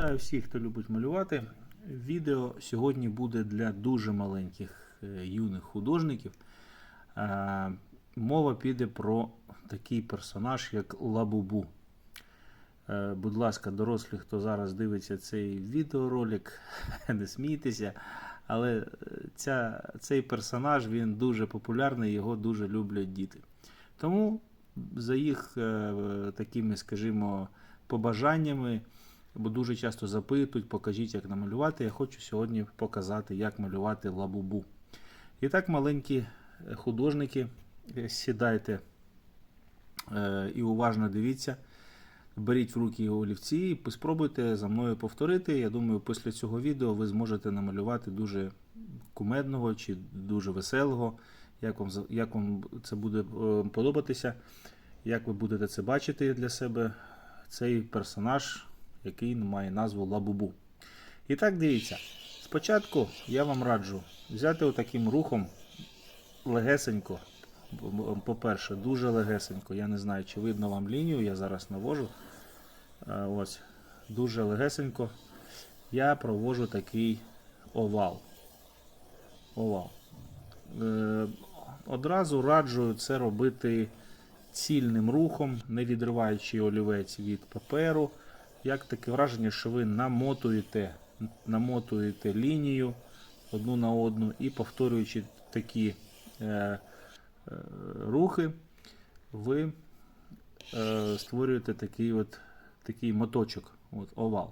Вітаю всіх, хто любить малювати. Відео сьогодні буде для дуже маленьких е, юних художників. Е, Мова піде про такий персонаж, як Лабубу. Е, Будь ласка, дорослі, хто зараз дивиться цей відеоролик, не смійтеся. Але ця, цей персонаж він дуже популярний, його дуже люблять діти. Тому за їх такими, скажімо, побажаннями, бо дуже часто запитують, покажіть, як намалювати. Я хочу сьогодні показати, як малювати лабубу. І так, маленькі е, художники, е, сідайте е, і уважно дивіться. Беріть в руки олівці і спробуйте за мною повторити. Я думаю, після цього відео ви зможете намалювати дуже кумедного чи дуже веселого, як вам, як вам це буде подобатися, як ви будете це бачити для себе. Цей персонаж, який має назву Лабубу. І так, дивіться. Спочатку я вам раджу взяти отаким рухом легесенько. По-перше, дуже легесенько. Я не знаю, чи видно вам лінію, я зараз навожу. Ось, дуже легесенько. Я провожу такий овал. Овал. Е, Одразу раджу це робити цільним рухом, не відриваючи олівець від паперу. Як таке враження, що ви намотуєте, намотуєте лінію одну на одну і повторюючи такі е, е, рухи, ви е, створюєте такий от такий моточок, от, овал.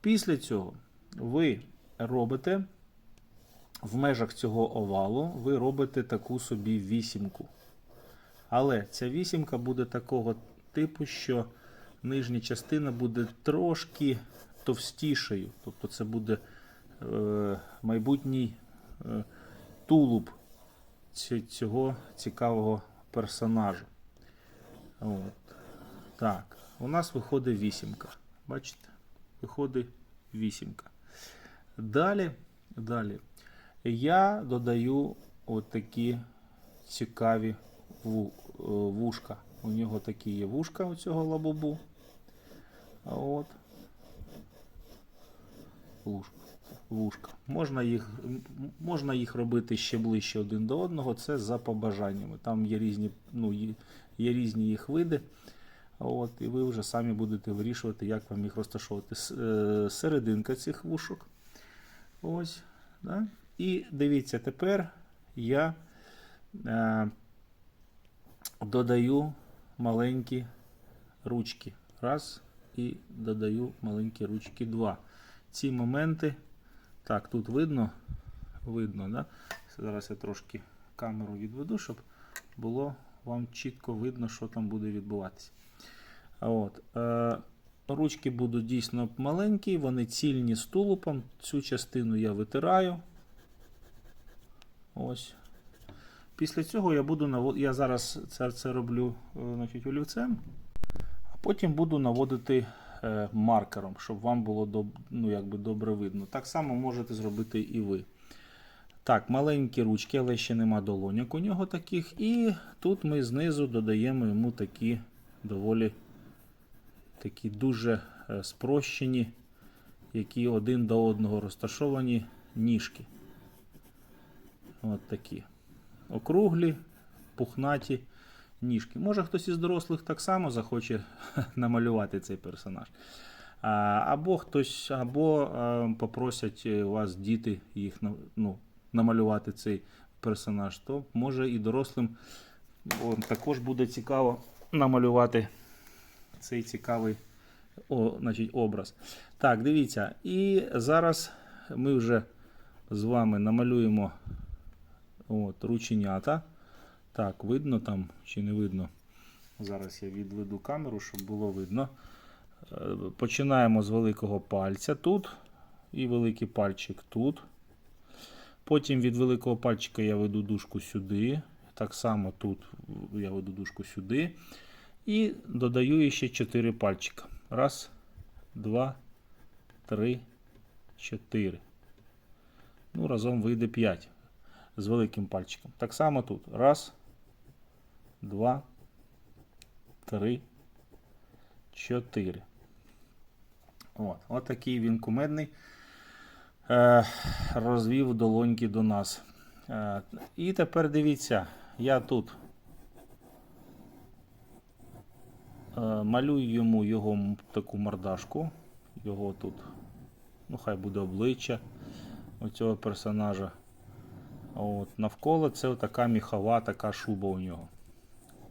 Після цього ви робите в межах цього овалу, ви робите таку собі вісімку. Але ця вісімка буде такого типу, що нижня частина буде трошки товстішою. Тобто це буде е, майбутній е, тулуб цього цікавого персонажа. От. Так, у нас виходить вісімка. Бачите? Виходить вісімка. Далі, далі я додаю от такі цікаві е, вушка. У нього такі є вушка у цього лабубу. А От. Вушка. Можна їх, можна їх робити ще ближче один до одного, це за побажаннями. Там є різні, ну, є, є різні їх види. От, і ви вже самі будете вирішувати, як вам їх розташовувати. Е, Серединка цих вушок. Ось. Да? І дивіться, тепер я е, додаю маленькі ручки. Раз. І додаю маленькі ручки два. Ці моменти. Так, тут видно. Видно, да? Зараз я трошки камеру відведу, щоб було вам чітко видно, що там буде відбуватися. От, е, ручки будуть дійсно маленькі, вони цільні з тулупом. Цю частину я витираю. Ось. Після цього я буду навод... Я зараз це, це роблю е, значить, олівцем, а потім буду наводити е, маркером, щоб вам було доб... ну, якби добре видно. Так само можете зробити і ви. Так, маленькі ручки, але ще нема долоняк у нього таких. І тут ми знизу додаємо йому такі доволі такі дуже е, спрощені, які один до одного розташовані ніжки. От такі. Округлі, пухнаті ніжки. Може хтось із дорослих так само захоче намалювати цей персонаж. Або хтось, або попросять е, вас діти їх ну, намалювати цей персонаж, то може і дорослим також буде цікаво намалювати цей цікавий о, значить, образ. Так, дивіться. І зараз ми вже з вами намалюємо от, рученята. Так, видно там чи не видно? Зараз я відведу камеру, щоб було видно. Е, Починаємо з великого пальця тут. І великий пальчик тут. Потім від великого пальчика я веду дужку сюди. Так само тут я веду дужку сюди. І додаю ще 4 пальчика. Раз, два, три, чотири. Ну, разом вийде 5 з великим пальчиком. Так само тут. Раз, два, три, чотири. От, от такий він кумедний. Е, розвів долоньки до нас. Е, і тепер дивіться, я тут е, малюю йому його таку мордашку. Його тут, ну хай буде обличчя оцього персонажа. От, навколо це така міхова така шуба у нього.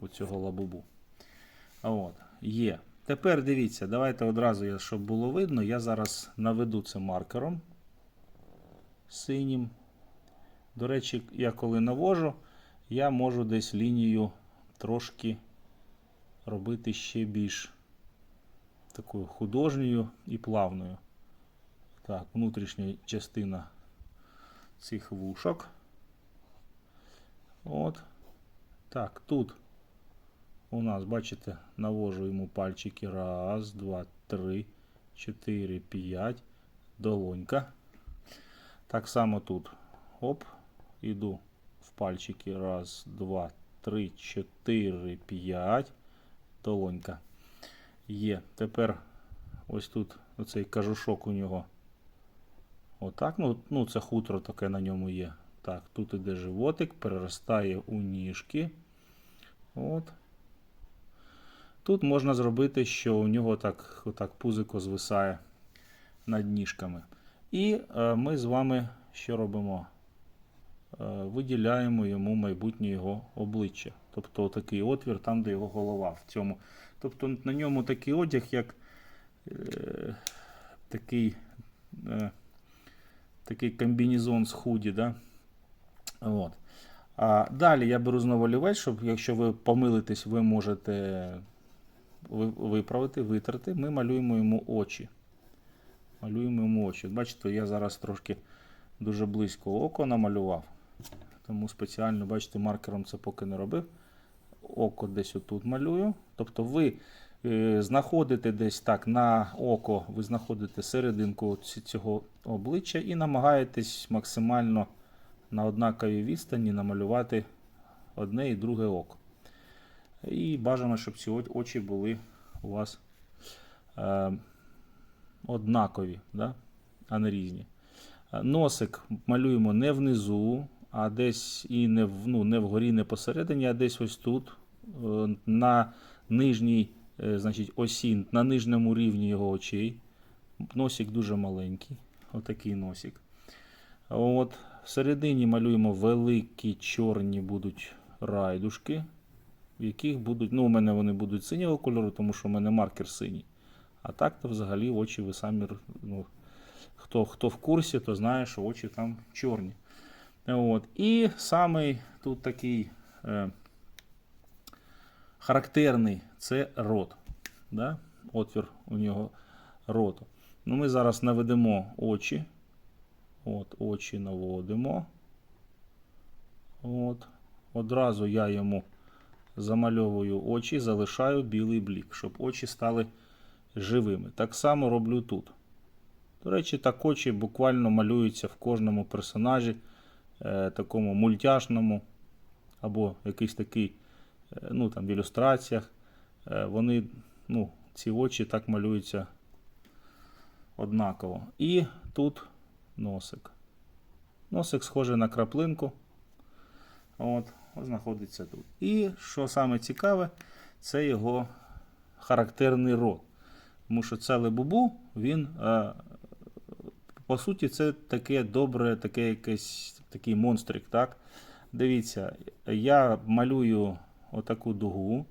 У цього лабубу. От, є. Тепер дивіться, давайте одразу, щоб було видно, я зараз наведу це маркером синім. До речі, я коли навожу, я можу десь лінію трошки робити ще більш такою художньою і плавною. Так, внутрішня частина цих вушок. От. Так, тут у нас, бачите, навожу йому пальчики. Раз, два, три, чотири, п'ять. Долонька. Так само тут. Оп. Іду в пальчики. Раз, два, три, чотири, п'ять. Долонька. Є. Тепер ось тут оцей кажушок у нього. Отак. Ну, ну це хутро таке на ньому є. Так, тут іде животик, переростає у ніжки. От. Тут можна зробити, що у нього так, отак пузико звисає над ніжками. І е, ми з вами що робимо? Е, виділяємо йому майбутнє його обличчя. Тобто такий отвір там, де його голова. В цьому. Тобто на ньому такий одяг, як е, такий, е, такий комбінезон з худі. Да? От. А далі я беру знову олівець, щоб якщо ви помилитесь, ви можете виправити, витерти. Ми малюємо йому очі. Малюємо йому очі. Бачите, я зараз трошки дуже близько око намалював. Тому спеціально, бачите, маркером це поки не робив. Око десь отут малюю. Тобто ви е, знаходите десь так на око, ви знаходите серединку цього обличчя і намагаєтесь максимально на однаковій відстані намалювати одне і друге око. І бажано, щоб ці очі були у вас е, однакові, да? а не різні. Е, Носик малюємо не внизу, а десь і не, в, ну, не вгорі, не посередині, а десь ось тут, е, на нижній е, значить, осі, на нижньому рівні його очей. Носик дуже маленький. Отакий носик. От, всередині малюємо великі чорні будуть райдушки, в яких будуть, ну, у мене вони будуть синього кольору, тому що у мене маркер синій. А так то взагалі очі ви самі, ну, хто, хто в курсі, то знає, що очі там чорні. От. І самий тут такий е, характерний це рот. Да? Отвір у нього роту. Ну, ми зараз наведемо очі. От, очі наводимо. От. Одразу я йому замальовую очі, залишаю білий блік, щоб очі стали живими. Так само роблю тут. До речі, так очі буквально малюються в кожному персонажі, е, такому мультяшному, або якийсь такий, е, ну там в ілюстраціях. Е, вони, ну, ці очі так малюються однаково. І тут носик. Носик схожий на краплинку. От, знаходиться тут. І що саме цікаве, це його характерний рот. Тому що це лебубу, він, е, по суті, це таке добре, таке якесь такий монстрик. так? Дивіться, я малюю отаку дугу,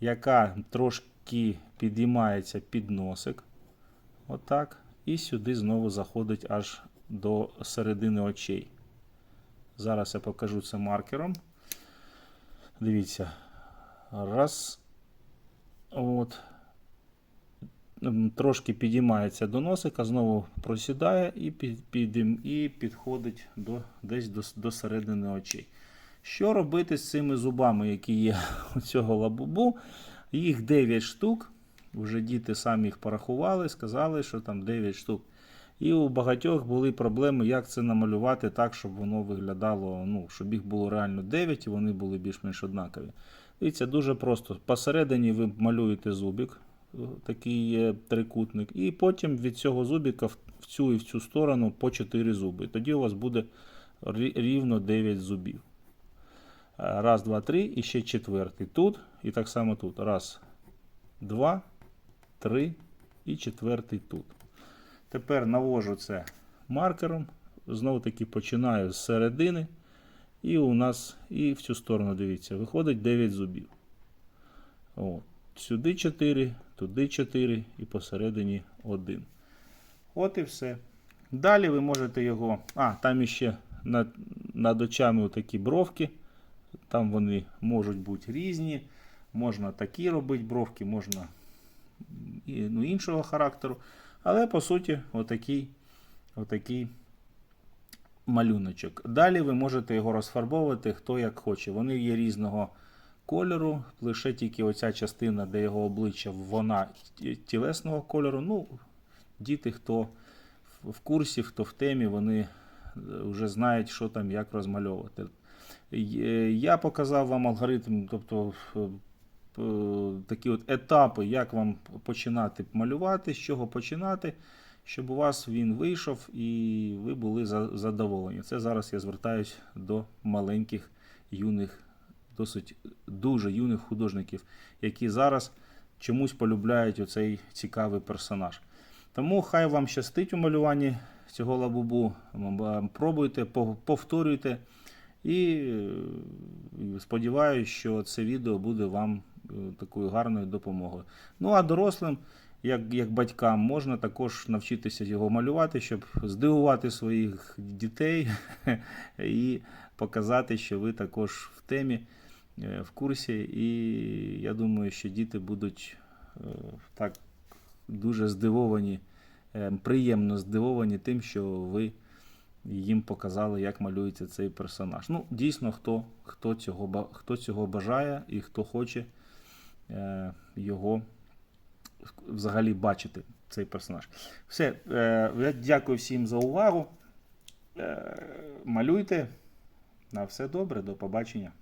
яка трошки підіймається під носик. Отак. І сюди знову заходить аж до середини очей. Зараз я покажу це маркером. Дивіться. Раз. От. Трошки підіймається до носика, знову просідає і, під, підім- і підходить до, десь до, до середини очей. Що робити з цими зубами, які є у цього лабубу? Їх 9 штук. Вже діти самі їх порахували, сказали, що там 9 штук. І у багатьох були проблеми, як це намалювати так, щоб воно виглядало, ну, щоб їх було реально 9 і вони були більш-менш однакові. Дивіться, дуже просто. Посередині ви малюєте зубик, е, такий е, трикутник, і потім від цього зубіка в в цю і в цю сторону по 4 зуби. Тоді у вас буде рівно 9 зубів. Е, Раз, два, три, і ще четвертий тут, і так само тут. Раз, два, три і четвертий тут. Тепер навожу це маркером. Знову таки починаю з середини. І у нас і в цю сторону, дивіться, виходить 9 зубів. От. Сюди 4, туди 4 і посередині 1. От і все. Далі ви можете його. А, там іще над, над очами такі бровки. Там вони можуть бути різні. Можна такі робити бровки, можна ну, іншого характеру. Але по суті, отакий, отакий малюночок. Далі ви можете його розфарбовувати хто як хоче. Вони є різного кольору, лише тільки оця частина, де його обличчя, вона тілесного кольору. Ну, діти, хто в- курсі, хто в темі, вони е, вже знають, що там, як розмальовувати. Я показав вам алгоритм, тобто е, такі от етапи, як вам починати малювати, з чого починати, щоб у вас він вийшов і ви були задоволені. Це зараз я звертаюсь до маленьких юних, досить дуже юних художників, які зараз чомусь полюбляють оцей цікавий персонаж. Тому хай вам щастить у малюванні цього лабубу. Пробуйте, повторюйте. І е, сподіваюся, що це відео буде вам е, такою гарною допомогою. Ну а дорослим, як, як батькам, можна також навчитися його малювати, щоб здивувати своїх дітей і показати, що ви також в темі, е, в курсі. І я думаю, що діти будуть е, так дуже здивовані, е, приємно здивовані тим, що ви їм показали, як малюється цей персонаж. Ну, дійсно, хто, хто, цього, хто цього бажає і хто хоче е, його взагалі бачити, цей персонаж. Все, е, я дякую всім за увагу. Е, малюйте. На все добре, до побачення.